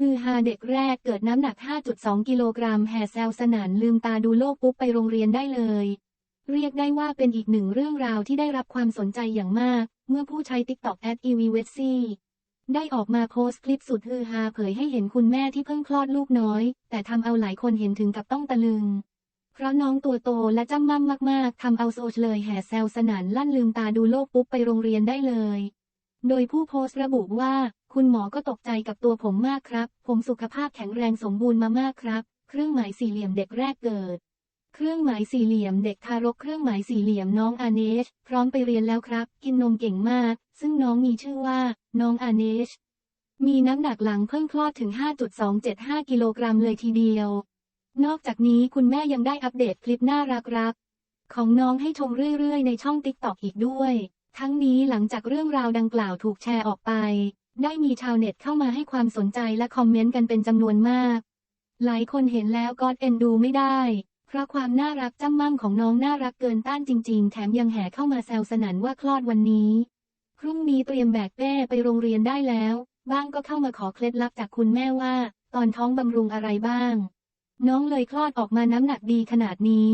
คือฮาเด็กแรกเกิดน้ำหนัก 5.2 กิโลกรัมแห่แซวสนานลืมตาดูโลกปุ๊บไปโรงเรียนได้เลย เรียกได้ว่าเป็นอีกหนึ่งเรื่องราวที่ได้รับความสนใจอย่างมาก เมื่อผู้ใช้ TikTok at e v w e t s y ได้ออกมาโพสต์คลิปสุดฮือฮาเผยให้เห็นคุณแม่ที่เพิ่งคลอดลูกน้อย แต่ทำเอาหลายคนเห็นถึงกับต้องตะลึง เพราะน้องตัวโตและจ้ำม่ำมาก ๆทำเอาโซชเลยแห่แซวสนานลั่นลืมตาดูโลกปุ๊บไปโรงเรียนได้เลย โดยผู้โพสต์ระบุว่า คุณหมอก็ตกใจกับตัวผมมากครับ ผมสุขภาพแข็งแรงสมบูรณ์มามากครับ เครื่องหมายสี่เหลี่ยมเด็กแรกเกิด เครื่องหมายสี่เหลี่ยมเด็กทารก เครื่องหมายสี่เหลี่ยมน้องอาเนช พร้อมไปเรียนแล้วครับ กินนมเก่งมาก ซึ่งน้องมีชื่อว่า น้องอาเนช มีน้ำหนักหลังเพิ่งคลอดถึง 5.275 กิโลกรัมเลยทีเดียว นอกจากนี้คุณแม่ยังได้อัปเดตคลิปน่ารักๆของน้องให้ชมเรื่อยๆ ในช่องติ๊กต็อกอีกด้วย ทั้งนี้หลังจากเรื่องราวดังกล่าวถูกแชร์ออกไป ได้มีชาวเน็ตเข้ามาให้ความสนใจและคอมเมนต์กันเป็นจำนวนมาก หลายคนเห็นแล้วก็เอ็นดูไม่ได้ เพราะความน่ารักจ้ำม่ำของน้องน่ารักเกินต้านจริง ๆ แถมยังแห่เข้ามาแซวสนันว่าคลอดวันนี้ พรุ่งนี้เตรียมแบกเป้ไปโรงเรียนได้แล้ว บ้างก็เข้ามาขอเคล็ดลับจากคุณแม่ว่า ตอนท้องบำรุงอะไรบ้าง น้องเลยคลอดออกมาน้ำหนักดีขนาดนี้